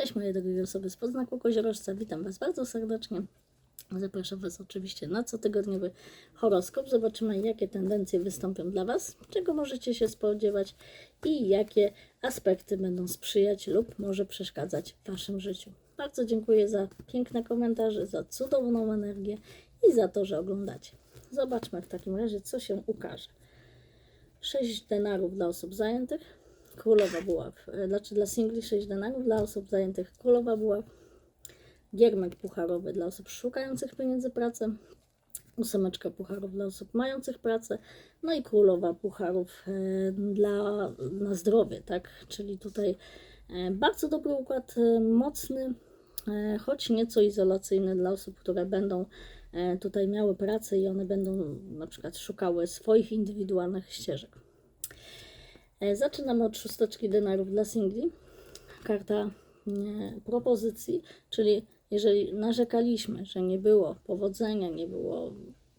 Cześć moje drogie osoby z podznaku Koziorożca, witam Was bardzo serdecznie. Zapraszam Was oczywiście na cotygodniowy horoskop. Zobaczymy, jakie tendencje wystąpią dla Was, czego możecie się spodziewać i jakie aspekty będą sprzyjać lub może przeszkadzać w Waszym życiu. Bardzo dziękuję za piękne komentarze, za cudowną energię i za to, że oglądacie. Zobaczmy w takim razie, co się ukaże. 6 denarów dla osób zajętych, królowa buław. E, Znaczy dla singli 6 denarów, dla osób zajętych królowa buław, giermek pucharowy dla osób szukających pieniędzy pracę, ósemeczka pucharów dla osób mających pracę, no i królowa pucharów e, dla, na zdrowie, tak? Czyli tutaj e, bardzo dobry układ, mocny, choć nieco izolacyjny dla osób, które będą tutaj miały pracę i one będą na przykład szukały swoich indywidualnych ścieżek. E, Zaczynamy od szósteczki denarów dla singli. Karta e, propozycji, czyli jeżeli narzekaliśmy, że nie było powodzenia, nie było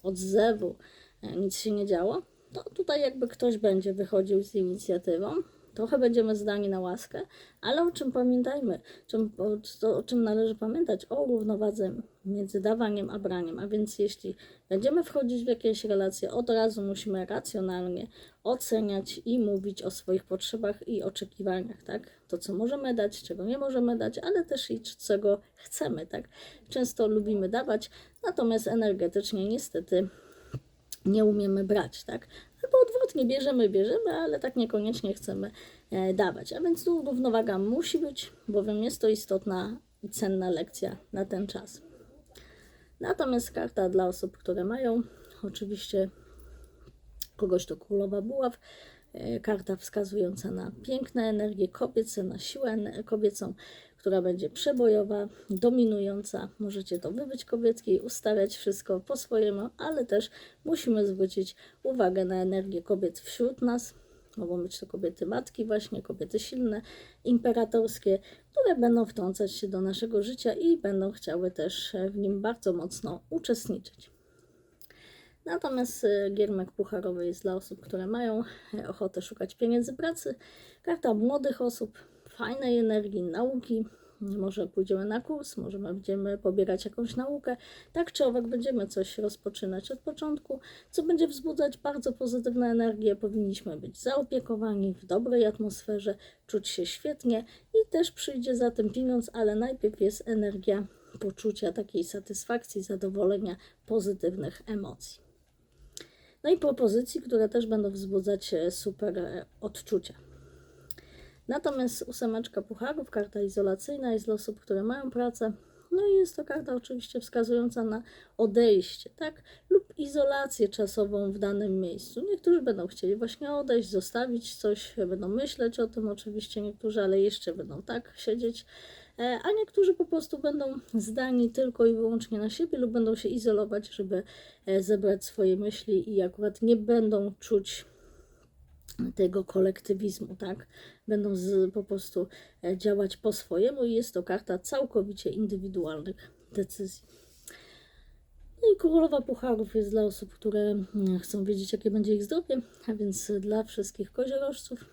odzewu, e, nic się nie działo, to tutaj jakby ktoś będzie wychodził z inicjatywą. Trochę będziemy zdani na łaskę, ale o czym pamiętajmy, czym, o, to, o czym należy pamiętać? O równowadze między dawaniem a braniem. A więc jeśli będziemy wchodzić w jakieś relacje, od razu musimy racjonalnie oceniać i mówić o swoich potrzebach i oczekiwaniach, tak? To, co możemy dać, czego nie możemy dać, ale też i czego chcemy, tak? Często lubimy dawać, natomiast energetycznie niestety nie umiemy brać, tak? Odwrotnie, bierzemy, bierzemy, ale tak niekoniecznie chcemy e, dawać. A więc tu równowaga musi być, bowiem jest to istotna i cenna lekcja na ten czas. Natomiast karta dla osób, które mają oczywiście kogoś to królowa buław, e, karta wskazująca na piękne energie kobiece, na siłę kobiecą, która będzie przebojowa, dominująca. Możecie to wybyć kobieckiej, ustawiać wszystko po swojemu, ale też musimy zwrócić uwagę na energię kobiet wśród nas. Mogą być to kobiety matki, właśnie kobiety silne, imperatorskie, które będą wtrącać się do naszego życia i będą chciały też w nim bardzo mocno uczestniczyć. Natomiast e, giermek pucharowy jest dla osób, które mają ochotę szukać pieniędzy pracy. Karta młodych osób, fajnej energii, nauki. Może pójdziemy na kurs, może będziemy pobierać jakąś naukę. Tak czy owak będziemy coś rozpoczynać od początku, co będzie wzbudzać bardzo pozytywne energie. Powinniśmy być zaopiekowani, w dobrej atmosferze, czuć się świetnie i też przyjdzie za tym pieniądz, ale najpierw jest energia poczucia takiej satysfakcji, zadowolenia, pozytywnych emocji. No i propozycji, które też będą wzbudzać e, super e, odczucia. Natomiast ósemeczka pucharów, karta izolacyjna jest dla osób, które mają pracę. No i jest to karta oczywiście wskazująca na odejście, tak? Lub izolację czasową w danym miejscu. Niektórzy będą chcieli właśnie odejść, zostawić coś, będą myśleć o tym oczywiście niektórzy, ale jeszcze będą tak siedzieć, e, a niektórzy po prostu będą zdani tylko i wyłącznie na siebie lub będą się izolować, żeby e, zebrać swoje myśli i akurat nie będą czuć tego kolektywizmu, tak? Będą z, po prostu e, działać po swojemu i jest to karta całkowicie indywidualnych decyzji. No i królowa pucharów jest dla osób, które mm, chcą wiedzieć, jakie będzie ich zdrowie, a więc dla wszystkich koziorożców.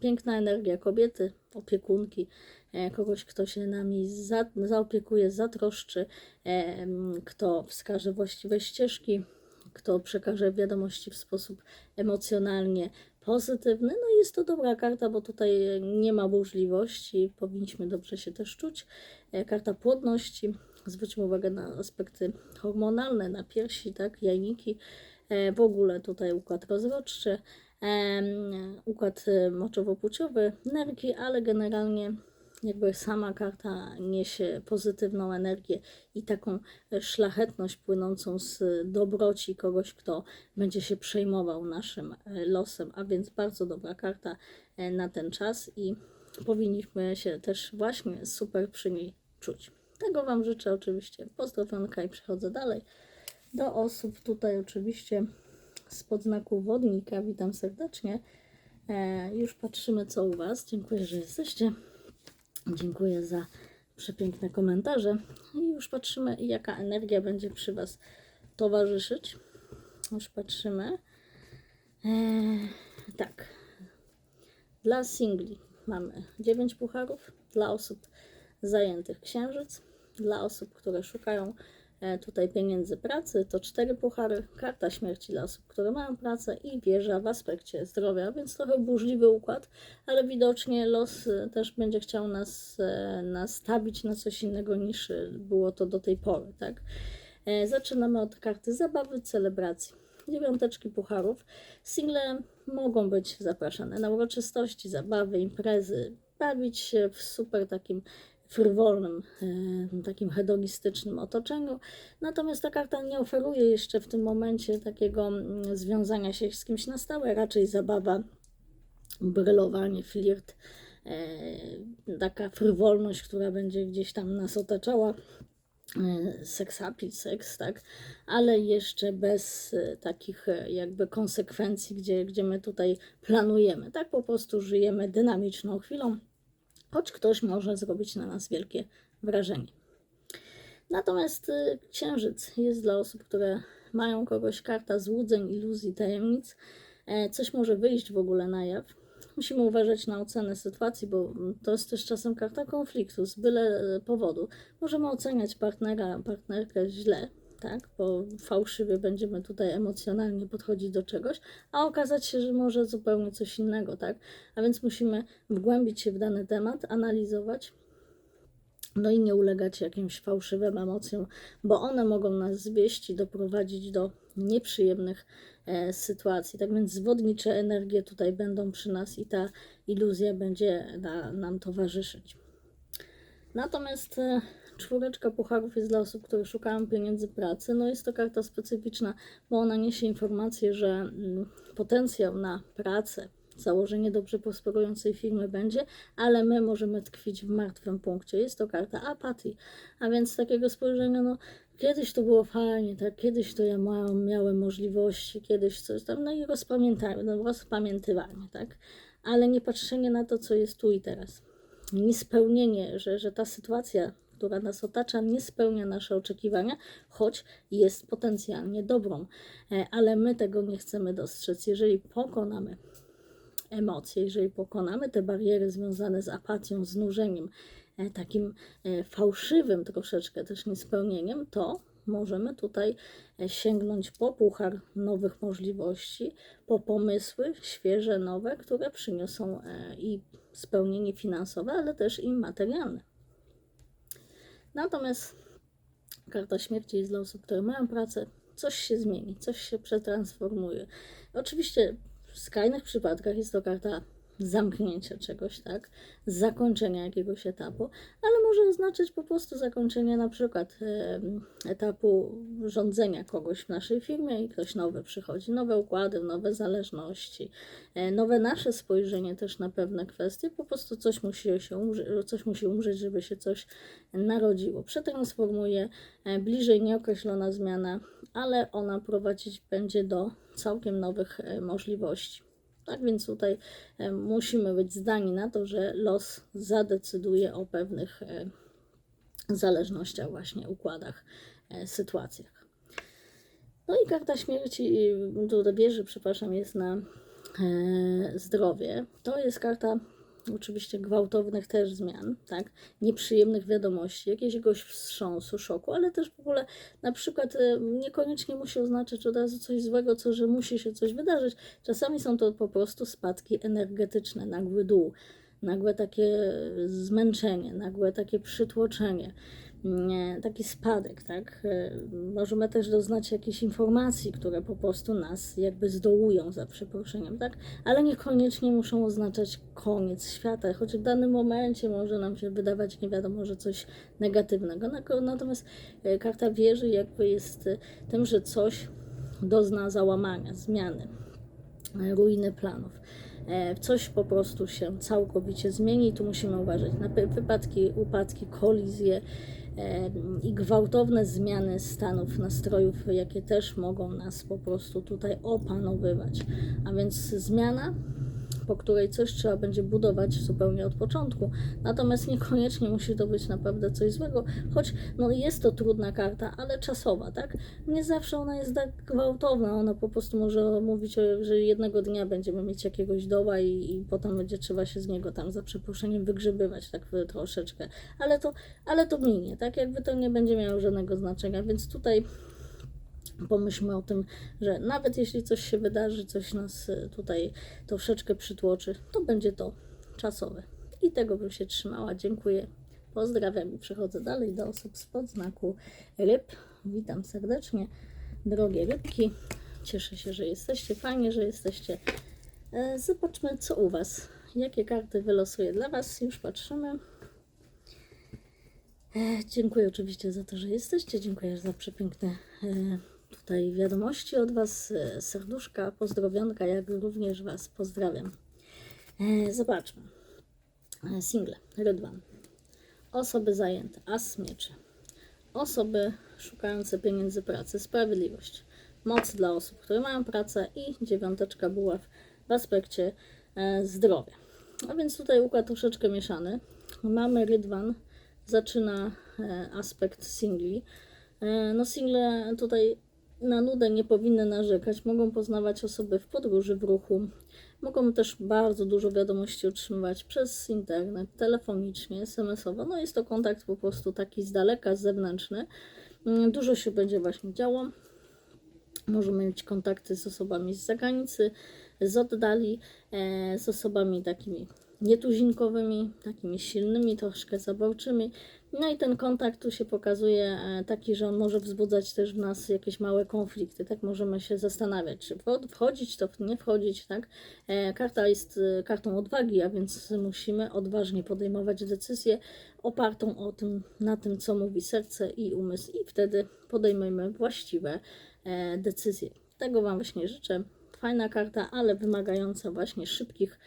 Piękna energia kobiety, opiekunki, e, kogoś, kto się nami za, zaopiekuje, zatroszczy, e, kto wskaże właściwe ścieżki, kto przekaże wiadomości w sposób emocjonalnie pozytywny. No jest to dobra karta, bo tutaj nie ma burzliwości, powinniśmy dobrze się też czuć. E, Karta płodności, zwróćmy uwagę na aspekty hormonalne, na piersi, tak, jajniki, E, w ogóle tutaj układ rozrodczy, układ e, moczowo-płciowy, nerki, ale generalnie jakby sama karta niesie pozytywną energię i taką e, szlachetność płynącą z dobroci kogoś, kto będzie się przejmował naszym e, losem, a więc bardzo dobra karta e, na ten czas i powinniśmy się też właśnie super przy niej czuć. Tego Wam życzę oczywiście. Pozdrowionka i przechodzę dalej do osób tutaj oczywiście spod znaku wodnika. Witam serdecznie. Już patrzymy co u Was. Dziękuję, że jesteście. Dziękuję za przepiękne komentarze. I już patrzymy, jaka energia będzie przy Was towarzyszyć. Już patrzymy. Eee, tak. Dla singli mamy 9 pucharów. Dla osób zajętych księżyc. Dla osób, które szukają tutaj pieniędzy pracy, to cztery puchary, karta śmierci dla osób, które mają pracę i wieża w aspekcie zdrowia, więc trochę burzliwy układ, ale widocznie los e, też będzie chciał nas e, nastawić na coś innego niż e, było to do tej pory, tak? E, Zaczynamy od karty zabawy, celebracji. Dziewiąteczki pucharów. Single mogą być zapraszane na uroczystości, zabawy, imprezy, bawić się w super takim frywolnym, e, takim hedonistycznym otoczeniu. Natomiast ta karta nie oferuje jeszcze w tym momencie takiego mm, związania się z kimś na stałe, raczej zabawa, brylowanie, flirt, e, taka frywolność, która będzie gdzieś tam nas otaczała. E, seksapil, seks, tak, ale jeszcze bez takich jakby konsekwencji, gdzie, gdzie my tutaj planujemy, tak? Po prostu żyjemy dynamiczną chwilą, choć ktoś może zrobić na nas wielkie wrażenie. Natomiast y, księżyc jest dla osób, które mają kogoś karta złudzeń, iluzji, tajemnic. E, Coś może wyjść w ogóle na jaw. Musimy uważać na ocenę sytuacji, bo mm, to jest też czasem karta konfliktu z byle e, powodu. Możemy oceniać partnera, partnerkę źle, tak, bo fałszywie będziemy tutaj emocjonalnie podchodzić do czegoś, a okazać się, że może zupełnie coś innego, tak? A więc musimy wgłębić się w dany temat, analizować, no i nie ulegać jakimś fałszywym emocjom, bo one mogą nas zwieść i doprowadzić do nieprzyjemnych e, sytuacji. Tak więc zwodnicze energie tutaj będą przy nas i ta iluzja będzie na, nam towarzyszyć. Natomiast e, czwóreczka pucharów jest dla osób, które szukają pieniędzy pracy. No jest to karta specyficzna, bo ona niesie informację, że mm, potencjał na pracę, założenie dobrze prosperującej firmy będzie, ale my możemy tkwić w martwym punkcie. Jest to karta apatii, a więc takiego spojrzenia, no kiedyś to było fajnie, tak, kiedyś to ja miałem, miałem możliwości, kiedyś coś tam, no i rozpamiętanie, no, rozpamiętywanie, tak, ale nie patrzenie na to, co jest tu i teraz. Niespełnienie, że, że ta sytuacja, która nas otacza, nie spełnia nasze oczekiwania, choć jest potencjalnie dobrą, E, ale my tego nie chcemy dostrzec. Jeżeli pokonamy emocje, jeżeli pokonamy te bariery związane z apatią, znużeniem, e, takim e, fałszywym troszeczkę też niespełnieniem, to możemy tutaj sięgnąć po puchar nowych możliwości, po pomysły świeże, nowe, które przyniosą i spełnienie finansowe, ale też i materialne. Natomiast karta śmierci jest dla osób, które mają pracę, coś się zmieni, coś się przetransformuje. Oczywiście w skrajnych przypadkach jest to karta zamknięcia czegoś, tak? Zakończenia jakiegoś etapu, ale może oznaczać po prostu zakończenie na przykład etapu rządzenia kogoś w naszej firmie i ktoś nowy przychodzi, nowe układy, nowe zależności, e, nowe nasze spojrzenie też na pewne kwestie, po prostu coś musi się umrzeć, coś musi umrzeć, żeby się coś narodziło. Przetransformuje, bliżej nieokreślona zmiana, ale ona prowadzić będzie do całkiem nowych e, możliwości. Tak więc tutaj e, musimy być zdani na to, że los zadecyduje o pewnych e, zależnościach, właśnie układach, e, sytuacjach. No i karta śmierci, tu wieży, przepraszam, jest na zdrowie. To jest karta oczywiście gwałtownych też zmian, tak? Nieprzyjemnych wiadomości, jakiegoś wstrząsu, szoku, ale też w ogóle na przykład e, niekoniecznie musi oznaczać od razu coś złego, co, że musi się coś wydarzyć. Czasami są to po prostu spadki energetyczne, nagły dół, nagłe takie zmęczenie, nagłe takie przytłoczenie, nie, taki spadek, tak? E, Możemy też doznać jakichś informacji, które po prostu nas jakby zdołują za przeproszeniem, tak? Ale niekoniecznie muszą oznaczać koniec świata, choć w danym momencie może nam się wydawać nie wiadomo, że coś negatywnego. Natomiast e, karta wieży jakby jest e, tym, że coś dozna załamania, zmiany, ruiny planów. E, Coś po prostu się całkowicie zmieni tu musimy uważać na wy- wypadki, upadki, kolizje e, i gwałtowne zmiany stanów, nastrojów, jakie też mogą nas po prostu tutaj opanowywać. A więc zmiana po której coś trzeba będzie budować zupełnie od początku. Natomiast niekoniecznie musi to być naprawdę coś złego, choć no, jest to trudna karta, ale czasowa, tak? Nie zawsze ona jest tak gwałtowna, ona po prostu może mówić, że jednego dnia będziemy mieć jakiegoś doła i, i potem będzie trzeba się z niego tam za przeproszeniem wygrzebywać tak troszeczkę, ale to, ale to minie, tak? Jakby to nie będzie miało żadnego znaczenia, więc tutaj pomyślmy o tym, że nawet jeśli coś się wydarzy, coś nas e, tutaj troszeczkę przytłoczy, to będzie to czasowe. I tego bym się trzymała. Dziękuję. Pozdrawiam i przechodzę dalej do osób spod znaku ryb. Witam serdecznie, drogie rybki. Cieszę się, że jesteście. Fajnie, że jesteście. E, Zobaczmy, co u Was. Jakie karty wylosuję dla Was. Już patrzymy. E, Dziękuję oczywiście za to, że jesteście. Dziękuję za przepiękne tutaj wiadomości od Was, e, serduszka, pozdrowionka, jak również Was pozdrawiam. E, Zobaczmy. E, Single, rydwan. Osoby zajęte, as mieczy. Osoby szukające pieniędzy pracy, sprawiedliwość. Moc dla osób, które mają pracę i dziewiąteczka buław w aspekcie zdrowia. A więc tutaj układ troszeczkę mieszany. Mamy rydwan, zaczyna aspekt singli. No single tutaj na nudę nie powinny narzekać, mogą poznawać osoby w podróży, w ruchu, mogą też bardzo dużo wiadomości otrzymywać przez internet, telefonicznie, SMS-owo. No jest to kontakt po prostu taki z daleka, zewnętrzny. Mm, Dużo się będzie właśnie działo. Możemy mieć kontakty z osobami z zagranicy, z oddali, e, z osobami takimi nietuzinkowymi, takimi silnymi, troszkę zaborczymi. No i ten kontakt tu się pokazuje e, taki, że on może wzbudzać też w nas jakieś małe konflikty, tak? Możemy się zastanawiać, czy wcho- wchodzić, to nie wchodzić, tak? E, Karta jest e, kartą odwagi, a więc musimy odważnie podejmować decyzję opartą o tym, na tym, co mówi serce i umysł i wtedy podejmujemy właściwe decyzje. Tego Wam właśnie życzę. Fajna karta, ale wymagająca właśnie szybkich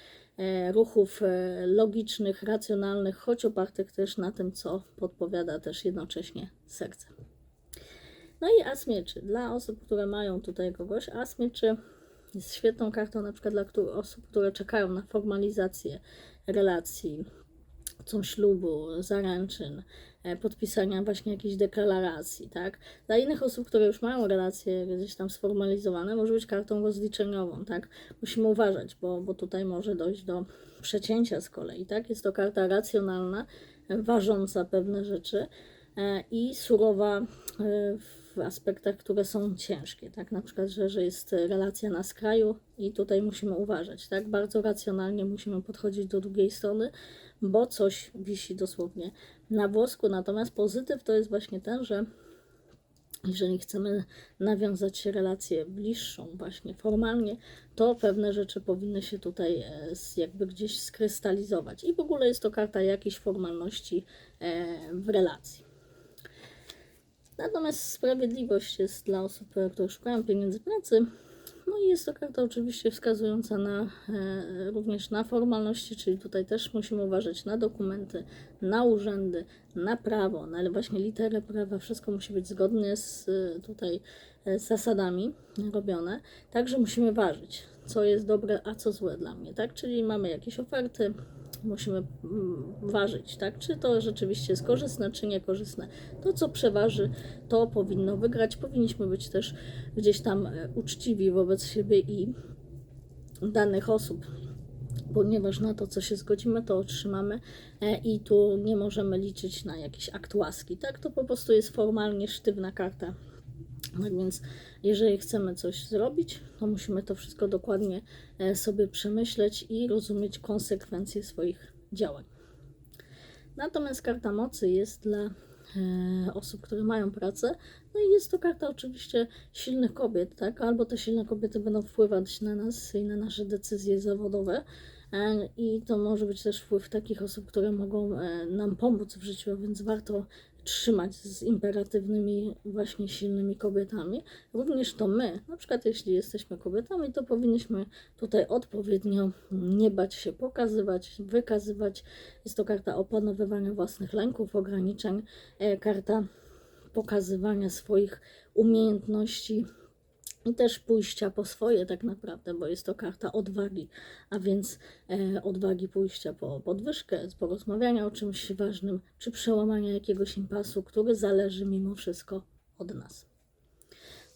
ruchów e, logicznych, racjonalnych, choć opartych też na tym, co podpowiada też jednocześnie serce. No i as mieczy. Dla osób, które mają tutaj kogoś, as mieczy jest świetną kartą na przykład dla osób, które czekają na formalizację relacji, chcą ślubu, zaręczyn, e, podpisania właśnie jakiejś deklaracji, tak? Dla innych osób, które już mają relacje gdzieś tam sformalizowane, może być kartą rozliczeniową, tak? Musimy uważać, bo, bo tutaj może dojść do przecięcia z kolei, tak? Jest to karta racjonalna, ważąca pewne rzeczy e, i surowa e, w aspektach, które są ciężkie, tak? Na przykład, że, że jest relacja na skraju i tutaj musimy uważać, tak? Bardzo racjonalnie musimy podchodzić do drugiej strony, bo coś wisi dosłownie na włosku. Natomiast pozytyw to jest właśnie ten, że jeżeli chcemy nawiązać relację bliższą, właśnie formalnie, to pewne rzeczy powinny się tutaj e, jakby gdzieś skrystalizować. I w ogóle jest to karta jakiejś formalności e, w relacji. Natomiast sprawiedliwość jest dla osób, które szukają pieniędzy pracy. No i jest to karta oczywiście wskazująca na, e, również na formalności, czyli tutaj też musimy uważać na dokumenty, na urzędy, na prawo, na właśnie literę prawa. Wszystko musi być zgodnie z e, tutaj e, zasadami robione. Także musimy ważyć, co jest dobre, a co złe dla mnie, tak? Czyli mamy jakieś oferty, musimy mm, ważyć, tak? Czy to rzeczywiście jest korzystne, czy niekorzystne. To, co przeważy, to powinno wygrać. Powinniśmy być też gdzieś tam e, uczciwi wobec siebie i danych osób, ponieważ na to, co się zgodzimy, to otrzymamy e, i tu nie możemy liczyć na jakiś akt łaski, tak? To po prostu jest formalnie sztywna karta. Tak więc, jeżeli chcemy coś zrobić, to musimy to wszystko dokładnie e, sobie przemyśleć i rozumieć konsekwencje swoich działań. Natomiast karta mocy jest dla e, osób, które mają pracę. No i jest to karta oczywiście silnych kobiet, tak? Albo te silne kobiety będą wpływać na nas i na nasze decyzje zawodowe. E, I to może być też wpływ takich osób, które mogą nam pomóc w życiu, więc warto trzymać z imperatywnymi, właśnie silnymi kobietami. Również to my, na przykład jeśli jesteśmy kobietami, to powinniśmy tutaj odpowiednio nie bać się pokazywać, wykazywać. Jest to karta opanowywania własnych lęków, ograniczeń, e, karta pokazywania swoich umiejętności też pójścia po swoje tak naprawdę, bo jest to karta odwagi, a więc e, odwagi pójścia po podwyżkę, porozmawiania o czymś ważnym, czy przełamania jakiegoś impasu, który zależy mimo wszystko od nas.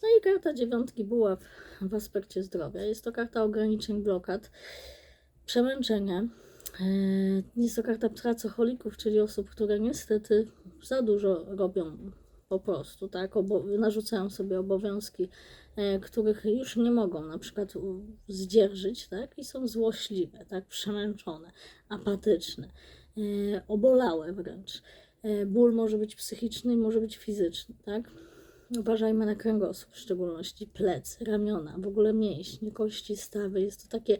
No i karta dziewiątki buław w aspekcie zdrowia. Jest to karta ograniczeń, blokad, przemęczenia. E, Jest to karta pracocholików, czyli osób, które niestety za dużo robią po prostu, tak? Obo narzucają sobie obowiązki, e, których już nie mogą na przykład zdzierżyć, tak? I są złośliwe, tak? Przemęczone, apatyczne, e, obolałe wręcz. E, ból może być psychiczny może być fizyczny, tak? Uważajmy na kręgosłup, w szczególności plecy, ramiona, w ogóle mięśnie, kości, stawy. Jest to takie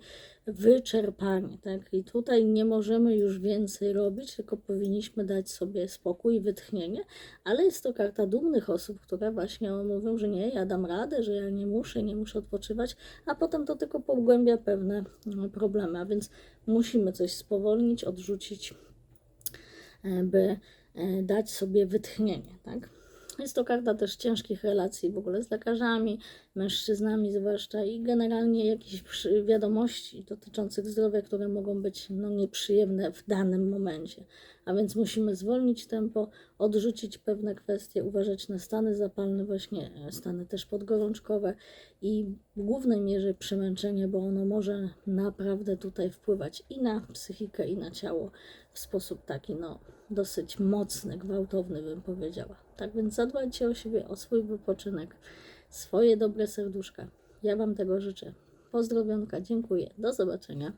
wyczerpanie, tak? I tutaj nie możemy już więcej robić, tylko powinniśmy dać sobie spokój i wytchnienie, ale jest to karta dumnych osób, które właśnie mówią, że nie, ja dam radę, że ja nie muszę, nie muszę odpoczywać, a potem to tylko pogłębia pewne mm, problemy, a więc musimy coś spowolnić, odrzucić, e, by e, dać sobie wytchnienie, tak? Jest to karta też ciężkich relacji w ogóle z lekarzami, mężczyznami zwłaszcza i generalnie jakichś wiadomości dotyczących zdrowia, które mogą być no, nieprzyjemne w danym momencie. A więc musimy zwolnić tempo, odrzucić pewne kwestie, uważać na stany zapalne, właśnie e, stany też podgorączkowe i w głównej mierze przemęczenie, bo ono może naprawdę tutaj wpływać i na psychikę, i na ciało w sposób taki no, dosyć mocny, gwałtowny bym powiedziała. Tak więc zadbajcie o siebie, o swój wypoczynek, swoje dobre serduszka. Ja Wam tego życzę. Pozdrowionka, dziękuję. Do zobaczenia.